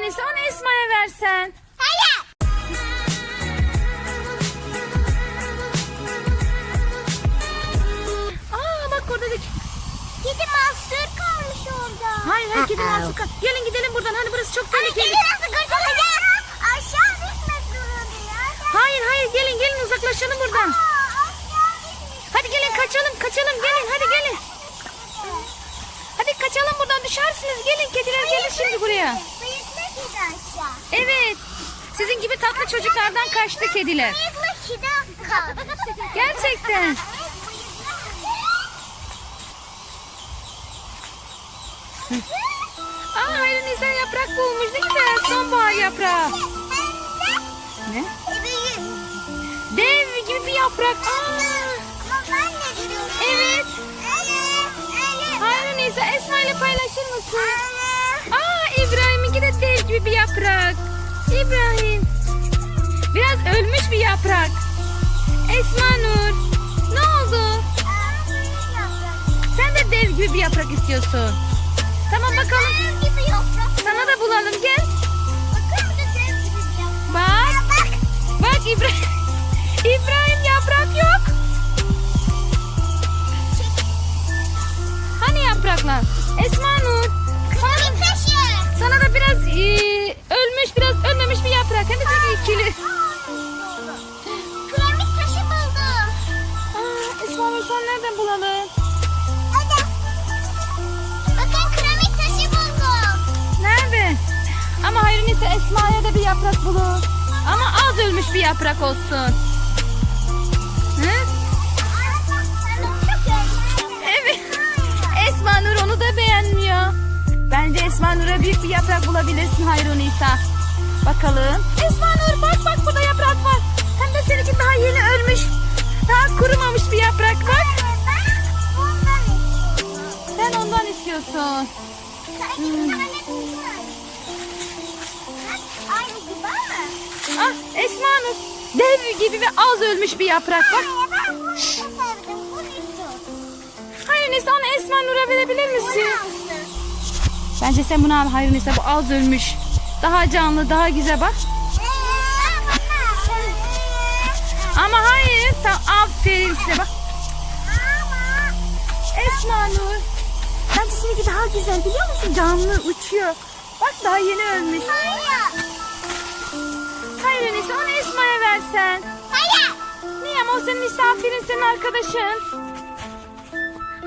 Hayır Nisa onu Esma'ya versen. Hayır. Aa bak orada bir... Kedi mahsur kalmış orada. Hayır hayır kedi mahsur kal- Gelin gidelim buradan hadi burası çok tehlikeli. kedi nasıl kurtulacak? Aşağı düşmek zorunda. Hayır hayır gelin gelin uzaklaşalım buradan. Aşağı düşmüş. Hadi gelin kaçalım kaçalım gelin hadi gelin. Hadi kaçalım buradan düşersiniz gelin kediler gelir şimdi buraya. Evet. Sizin gibi tatlı çocuklardan kaçtı kediler. Bıyıklı kedi kaldı. Gerçekten. Aa hayır Nisa yaprak bulmuş ne güzel sonbahar yaprağı. Ne? Dev gibi bir yaprak. Aa, evet. Hayır Nisa Esma ile paylaşır mısın? Aa İbrahim. Biraz ölmüş bir yaprak. Esma Nur. Ne oldu? Sen de dev gibi bir yaprak istiyorsun. Tamam bakalım. Sana da bulalım gel. Bak. Bak İbrahim. İbrahim yaprak yok. Hani yapraklar? Esma Neyse Esma'ya da bir yaprak bulun. Ama az ölmüş bir yaprak olsun. Hı? Evet. Esma Nur onu da beğenmiyor. Bence Esma Nur'a büyük bir yaprak bulabilirsin Hayru Nisa. Bakalım. Esma Nur bak bak burada yaprak var. Hem de seninki daha yeni ölmüş. Daha kurumamış bir yaprak bak. Sen ondan istiyorsun. Aynı Ah Esma Nur. Dev gibi ve az ölmüş bir yaprak bak. Ben bunu sevdim. Bunu istiyorum. Hayır Nisa onu Esma Nur'a verebilir Bunu misin? alsın. Bence sen bunu al Hayır Nisa bu az ölmüş. Daha canlı daha güzel bak. Ama hayır tamam aferin size bak. Esma Nur. Bence seninki daha güzel biliyor musun? Canlı uçuyor. Bak daha yeni ölmüş. Hayır Nisa onu Esma'ya versen. Niye ama o senin misafirin senin arkadaşın.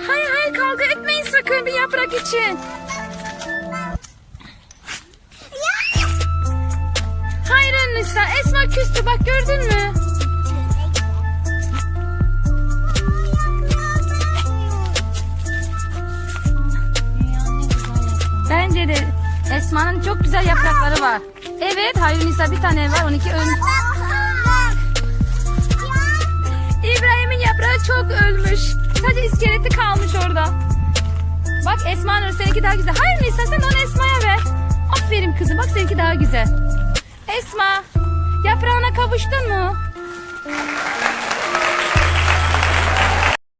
Hayır hayır kavga etmeyin sakın bir yaprak için. Hayır Nisa Esma küstü bak gördün mü? Bence de Esma'nın çok güzel yaprakları var. Evet hayır Nisa bir tane var 12 ölmüş. İbrahim'in yaprağı çok ölmüş. Sadece iskeleti kalmış orada. Bak Esma Nur seninki daha güzel. Hayır Nisa sen onu Esma'ya ver. Aferin kızım bak seninki daha güzel. Esma yaprağına kavuştun mu?